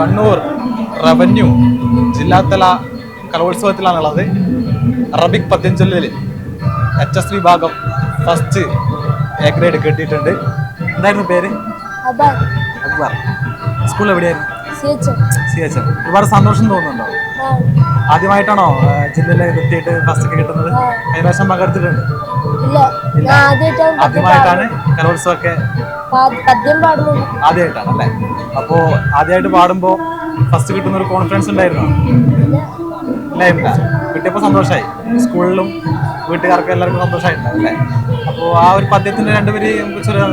Kannur revenue ജില്ലാതല കലോത്സവത്തിലാണുള്ളത്. Arabic പദ്യഞ്ചൊല്ലിൽ എച്ച് എസ് വിഭാഗം ഫസ്റ്റ് എ ഗ്രേഡ് കിട്ടിയിട്ടുണ്ട് എന്തായിരുന്നു പേര്? അക്ബർ. സ്കൂൾ എവിടെയായിരുന്നു? ഒരുപാട് സന്തോഷം തോന്നുന്നുണ്ടോ? ആദ്യമായിട്ടാണോ ജില്ലയിലെ എത്തിയിട്ട് ഫസ്റ്റ് ഒക്കെ കിട്ടുന്നത്. കഴിഞ്ഞ പ്രാവശ്യം പകർത്തിട്ടുണ്ട്? ആദ്യമായിട്ടാണ് കലോത്സവമൊക്കെ? ആദ്യമായിട്ടാണ് അല്ലേ അപ്പോ ആദ്യമായിട്ട് പാടുമ്പോ ഫസ്റ്റ് കിട്ടുന്ന ഒരു കോൺഫിഡൻസ് ഉണ്ടായിരുന്നോ ഇല്ലായിരുന്നില്ല കിട്ടിയപ്പോ സന്തോഷമായി സ്കൂളിലും വീട്ടുകാർക്കും എല്ലാവർക്കും സന്തോഷമായിട്ടുണ്ടാവും അല്ലേ? അപ്പോ ആ ഒരു പദ്യത്തിന്റെ രണ്ടുപേര് നമുക്ക് ചൊല്ലാൻ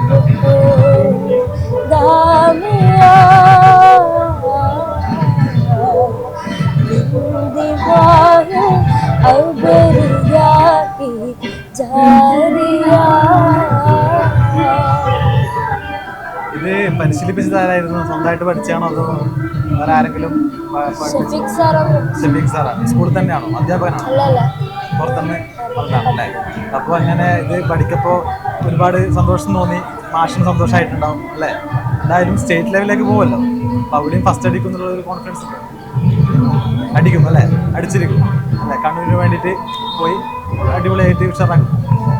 ഇത് പരിശീലിപ്പിച്ചതാരായിരുന്നു? സ്വന്തമായിട്ട് പഠിച്ചാണോ അതോ വേറെ ആരെങ്കിലും സാറാ ഷഫീഖ് സാറാണ്. സാറാണ് സ്കൂളിൽ തന്നെയാണോ? അധ്യാപകനാണോ? പുറത്തുനിന്ന് പറഞ്ഞാണല്ലേ അപ്പോൾ അങ്ങനെ ഇത് പഠിക്കപ്പോൾ ഒരുപാട് സന്തോഷം തോന്നി. മാഷിന് സന്തോഷമായിട്ടുണ്ടാവും അല്ലേ? എന്തായാലും സ്റ്റേറ്റ് ലെവലിലേക്ക് പോകുമല്ലോ അപ്പോൾ അവിടെയും ഫസ്റ്റ് അടിക്കും എന്നുള്ള ഒരു കോൺഫിഡൻസ് അടിക്കും അല്ലേ? അടിച്ചിരിക്കും. അല്ലേ? കണ്ണൂരിന് വേണ്ടിയിട്ട് പോയി അടിപൊളിയായിട്ട് ഉഷാറാക്കും.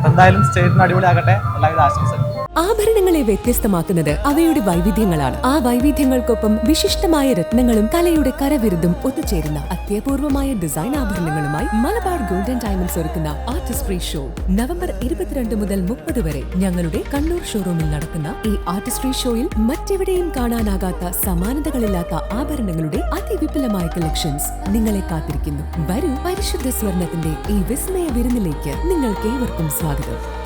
എന്തായാലും സ്റ്റേറ്റിന് അടിപൊളിയാകട്ടെ. എല്ലാവിധ ആശംസകളും. ആഭരണങ്ങളെ വ്യത്യസ്തമാക്കുന്നത് അവയുടെ വൈവിധ്യങ്ങളാണ്. ആ വൈവിധ്യങ്ങൾക്കൊപ്പം വിശിഷ്ടമായ രത്നങ്ങളും കലയുടെ കരവിരുതും ഒത്തുചേരുന്ന അത്യപൂർവമായ ഡിസൈൻ ആഭരണങ്ങളുമായി മലബാർ ഗോൾഡൻ ഡയമണ്ട്സ് ഒരുക്കുന്ന ആർട്ടിസ്റ്റ് ഫ്രീ ഷോ നവംബർ ഇരുപത്തിരണ്ട് മുതൽ മുപ്പത് വരെ ഞങ്ങളുടെ കണ്ണൂർ ഷോറൂമിൽ നടക്കുന്ന ഈ ആർട്ടിസ്റ്റ് ഫ്രീ ഷോയിൽ മറ്റെവിടെയും കാണാനാകാത്ത സമാനതകളില്ലാത്ത ആഭരണങ്ങളുടെ അതിവിപുലമായ കളക്ഷൻസ് നിങ്ങളെ കാത്തിരിക്കുന്നു. വരൂ പരിശുദ്ധ സ്വർണത്തിന്റെ ഈ വിസ്മയ വിരുന്നിലേക്ക് നിങ്ങൾക്ക് ഏവർക്കും സ്വാഗതം.